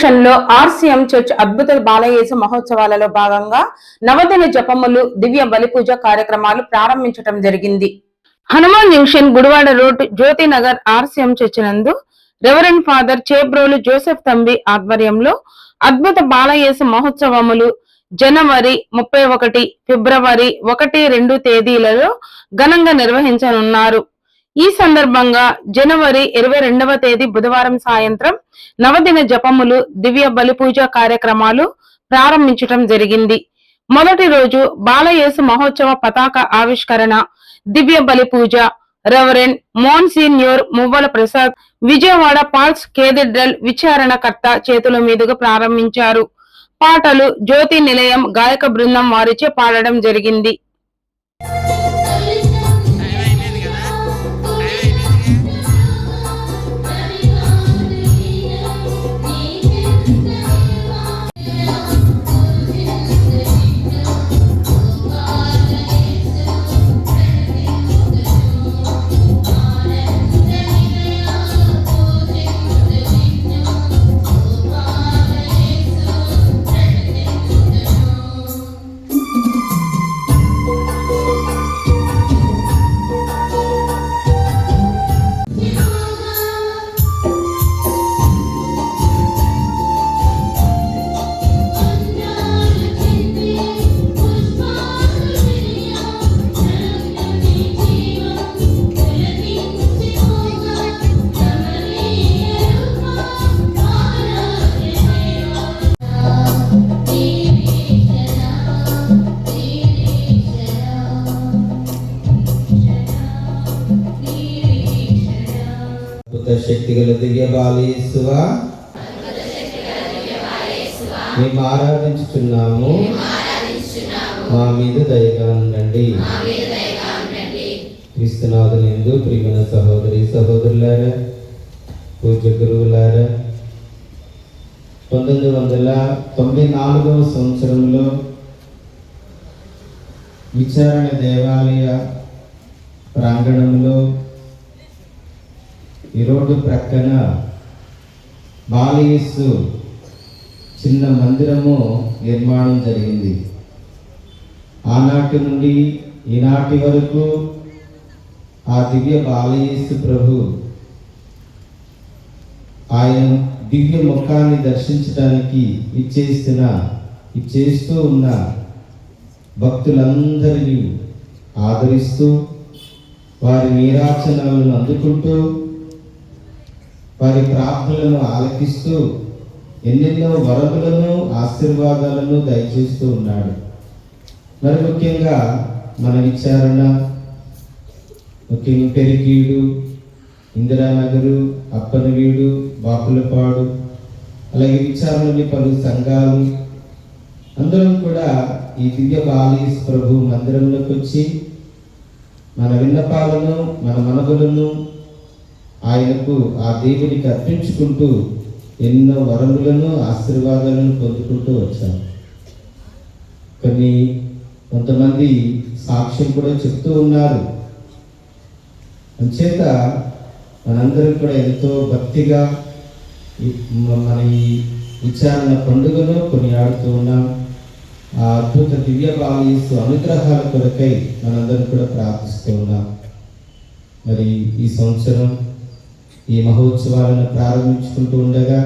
జంక్షన్లో RCM church అద్భుత బాలయేసు మహోత్సవాలలో భాగంగా నవదిన జపములు దివ్య బలిపూజ కార్యక్రమాలు ప్రారంభించడం జరిగింది. Hanuman junction Gudivada road Jyothinagar RCM church నందు reverend father Chebrolu Joseph Thambi ఆధ్వర్యంలో అద్భుత బాలయేసు మహోత్సవములు జనవరి ముప్పై ఒకటి ఫిబ్రవరి ఒకటి రెండు తేదీలలో ఘనంగా నిర్వహించనున్నారు. ఈ సందర్భంగా జనవరి ఇరవై రెండవ తేదీ బుధవారం సాయంత్రం నవదిన జపములు దివ్య బలిపూజ కార్యక్రమాలు ప్రారంభించటం జరిగింది. మొదటి రోజు బాలయేసు మహోత్సవ పతాక ఆవిష్కరణ దివ్య బలిపూజ reverend monsignor Muvvala Prasad Vijayawada Paul's cathedral విచారణకర్త చేతుల మీదుగా ప్రారంభించారు. పాటలు జ్యోతి నిలయం గాయక బృందం వారిచే పాడడం జరిగింది. అద్భుత శక్తి గల దివ్య మేము ఆరాధించుతున్నాము మా మీద దయగా ఉండండి. క్రీస్తునాథుని ఎందు ప్రియమైన సహోదరి సహోదరులారా పూజ్య గురువులారా పంతొమ్మిది వందల తొంభై నాలుగవ సంవత్సరంలో విచారణ దేవాలయ ప్రాంగణంలో ఈ రోడ్డు ప్రక్కన బాలీసు చిన్న మందిరము నిర్మాణం జరిగింది. ఆనాటి నుండి ఈనాటి వరకు ఆ దివ్య బాలయేసు ప్రభు ఆయన దివ్య ముఖాన్ని దర్శించడానికి ఇచ్చేస్తున్న ఇచ్చేస్తూ ఉన్న భక్తులందరినీ ఆదరిస్తూ వారి నీరాచనాలను అందుకుంటూ వారి ప్రార్థనలను ఆలకిస్తూ ఎన్నెన్నో వరములను ఆశీర్వాదాలను దయచేస్తూ ఉన్నాడు. మరి ముఖ్యంగా మన విచారణ ముఖ్యంగా పెరికీడు ఇందిరానగరు అప్పనవీడు బాపులపాడు అలాగే విచారణలోని పలు సంఘాలు అందరం కూడా ఈ దివ్య బాలీస్ ప్రభు మందిరంలోకి వచ్చి మన విన్నపాలను మన మనవులను ఆయనకు ఆ దేవునికి అర్పించుకుంటూ ఎన్నో వరములను ఆశీర్వాదాలను పొందుకుంటూ వచ్చాం. కొన్ని కొంతమంది సాక్ష్యం కూడా చెప్తూ ఉన్నారు. అంచేత మనందరం కూడా ఎంతో భక్తిగా మన ఈ విచారణ పండుగను కొనియాడుతూ ఉన్నాం. ఆ అద్భుత దివ్య బాలీసు అనుగ్రహాల కొరకై మనందరం కూడా ప్రార్థిస్తూ ఉన్నాం. మరి ఈ సంవత్సరం ఈ మహోత్సవాలను ప్రారంభించుకుంటూ ఉండగా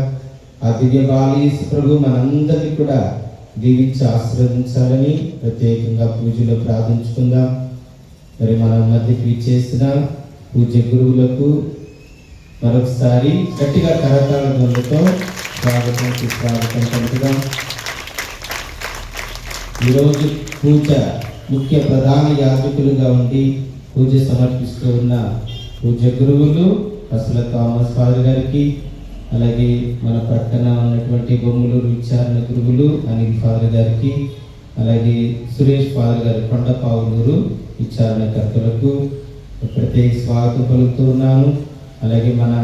ఆ దివ్య బాలీస్ ప్రభు మనందరినీ కూడా దీవించి ఆశీర్వదించాలని ప్రత్యేకంగా పూజలో ప్రార్థించుకుందాం. మరి మన మధ్యకి చేసిన పూజ గురువులకు మరొకసారి గట్టిగా కరతాళ ధ్వనులతో స్వాగతం స్వాగతం పలుకుదాం. ఈరోజు పూజ ముఖ్య ప్రధాన యాజకులుగా ఉండి పూజ సమర్పిస్తూ ఉన్న పూజ గురువులు అసలు థామస్ ఫాదర్ గారికి అలాగే మన పక్కన ఉన్నటువంటి బొమ్మలూరు విచారణ గురువులు అనిల్ ఫాదర్ గారికి అలాగే సురేష్ ఫాదర్ గారి కొండపావులూరు విచారణకర్తలకు ప్రత్యేక స్వాగతం పలుకుతున్నాను అలాగే మన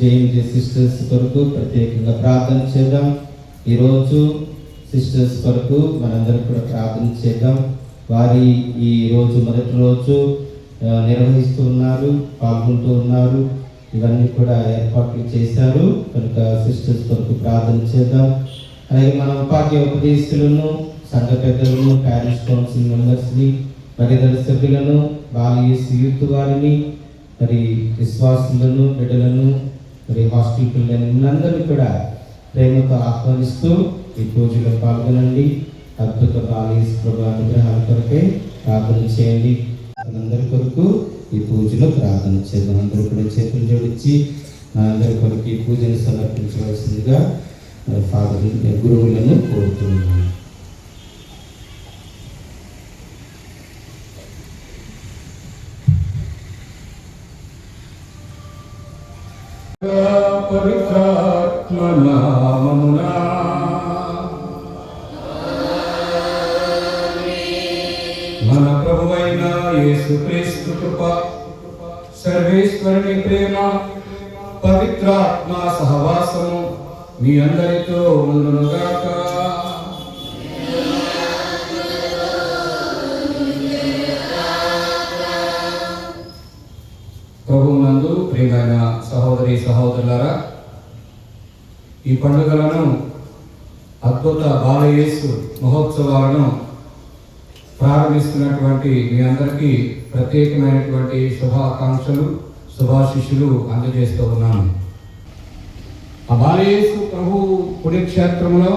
జేఎంజే సిస్టర్స్ కొరకు ప్రత్యేకంగా ప్రార్థన చేద్దాం. ఈరోజు సిస్టర్స్ కొరకు మనందరం కూడా ప్రార్థన చేద్దాం. వారి ఈ రోజు మొదటి రోజు నిర్వహిస్తూ ఉన్నారు పాల్గొంటూ ఉన్నారు. ఇవన్నీ కూడా ఏర్పాట్లు చేశారు. కనుక సిస్టర్స్ కొరకు ప్రార్థన చేద్దాం. అలాగే మన ఉపాధ్యాయ ఉపదేశకులను సంఘ పెద్దలను ప్యారిస్ కౌన్సిల్ మెంబర్స్ని పరిదల సభ్యులను బాలయస్ యూత్ వారిని మరి విశ్వాసులను బిడ్డలను మరి హాస్టల్ పిల్లలని అందరూ కూడా ప్రేమతో ఆహ్వానిస్తూ ఈ పూజలో పాల్గొనండి. అద్భుత బాలయస్ ప్రభు అనుగ్రహాల కొరకే ప్రార్థన చేయండి. అందరి కొరకు ఈ పూజలో ప్రార్థన చేద్దాం. అందరూ కూడా చేతులు జోడించి అందరి కొరకు ఈ పూజను సమర్పించవలసిందిగా ఫాదర్ గురువులను కోరుతున్నాను పవిత్రాత్మనామమునా యేసుక్రీస్తు కృప సర్వేశ్వరుని ప్రేమ పవిత్రాత్మ సహవాసము మీ అందరితో ఉండునుగాక. ప్రభువునందు ప్రియమైన సహోదరి సహోదరులారా ఈ పండుగలను అద్భుత బాలయేసు మహోత్సవాలను ప్రారంభిస్తున్నటువంటి మీ అందరికీ ప్రత్యేకమైనటువంటి శుభాకాంక్షలు శుభాశిష్యులు అందజేస్తూ ఉన్నాను. ఆ బాలయేసు ప్రభు పుణ్యక్షేత్రంలో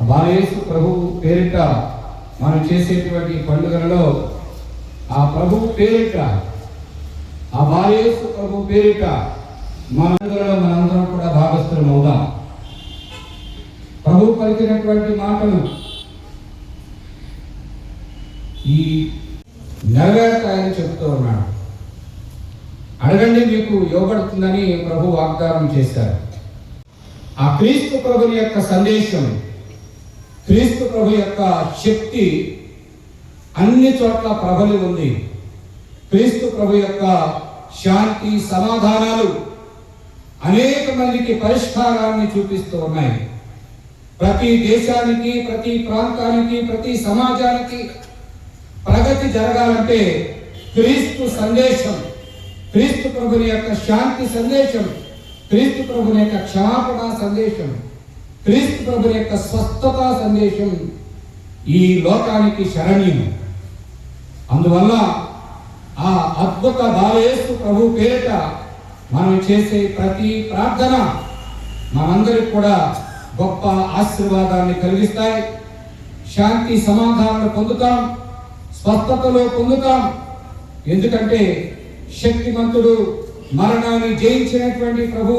ఆ బాలయేసు ప్రభు పేరిట మనం చేసేటువంటి పండుగలలో ఆ ప్రభు పేరిట ఆ బాలయేసు ప్రభు పేరిట మనందరిలో మనందరం కూడా భాగస్థులం అవుదాం ప్రభు పలికినటువంటి మాటలు ఈ నెరవేరుతాయని చెబుతూ ఉన్నాడు. అడగండి మీకు ఇవ్వబడుతుందని ప్రభు వాగ్దానం చేశారు. ఆ క్రీస్తు ప్రభుని యొక్క సందేశం క్రీస్తు ప్రభు యొక్క శక్తి అన్ని చోట్ల ప్రబలి ఉంది. క్రీస్తు ప్రభు యొక్క శాంతి సమాధానాలు అనేక మందికి పరిష్కారాన్ని చూపిస్తూ ఉన్నాయి. ప్రతి దేశానికి ప్రతి ప్రాంతానికి ప్రతి సమాజానికి ప్రగతి జరగాలంటే క్రీస్తు సందేశం క్రీస్తు ప్రభుని యొక్క శాంతి సందేశం క్రీస్తు ప్రభుని యొక్క క్షమాపణ సందేశం క్రీస్తు ప్రభుని యొక్క స్వస్థత సందేశం ఈ లోకానికి శరణీయం. అందువల్ల ఆ అద్భుత భావేస్తు ప్రభు పేరిట మనం చేసే ప్రతి ప్రార్థన మనందరికి కూడా గొప్ప ఆశీర్వాదాన్ని కలిగిస్తాయి. శాంతి సమాధానాలు పొందుతాం. స్వస్థతలో పొందుతాం. ఎందుకంటే శక్తిమంతుడు మరణాన్ని జయించినటువంటి ప్రభు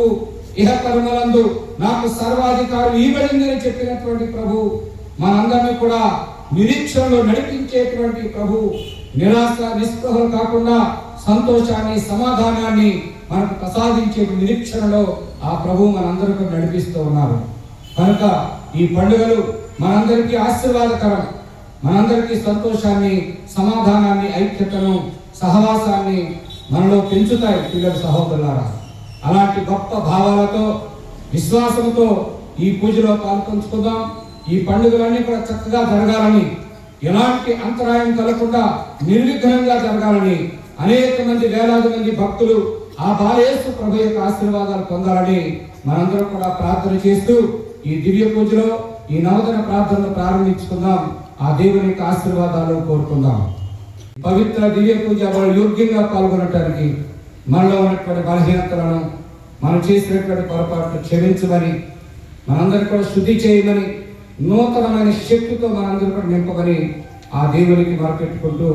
ఇహ కరుణలందు నాకు సర్వాధికారం ఇవ్వబడిందని చెప్పినటువంటి ప్రభు మనందరినీ కూడా నిరీక్షణలో నడిపించేటువంటి ప్రభు నిరాశ నిస్పృహలు కాకుండా సంతోషాన్ని సమాధానాన్ని మనకు ప్రసాదించే నిరీక్షణలో ఆ ప్రభు మనందరికీ నడిపిస్తూ ఉన్నారు. కనుక ఈ పండుగలు మనందరికీ ఆశీర్వాదకరం. మనందరికీ సంతోషాన్ని సమాధానాన్ని ఐక్యతను సహవాసాన్ని మనలో పెంచుతాయి పిల్లల సహోదరులారా. అలాంటి గొప్ప భావాలతో విశ్వాసంతో ఈ పూజలో పాల్పంచుకుందాం. ఈ పండుగలన్నీ కూడా చక్కగా జరగాలని ఎలాంటి అంతరాయం కలగకుండా నిర్విఘ్నంగా జరగాలని అనేక మంది వేలాది మంది భక్తులు ఆ బాలేసు ప్రభు యొక్క ఆశీర్వాదాలు పొందాలని మనందరం కూడా ప్రార్థన చేస్తూ ఈ దివ్య పూజలో ఈ నవతన ప్రార్థనలు ప్రారంభించుకుందాం. ఆ దేవుని యొక్క ఆశీర్వాదాలు కోరుకుందాం. పవిత్ర దివ్య పూజ వాళ్ళు యోగ్యంగా పాల్గొనటానికి మనలో ఉన్నటువంటి బలహీనతలను మనం చేసినటువంటి పొరపాట్లు క్షమించమని మనందరికీ కూడా శుద్ధి చేయమని నూతనమైన శక్తితో మనందరూ కూడా నింపమని ఆ దేవునికి మరపెట్టుకుంటూ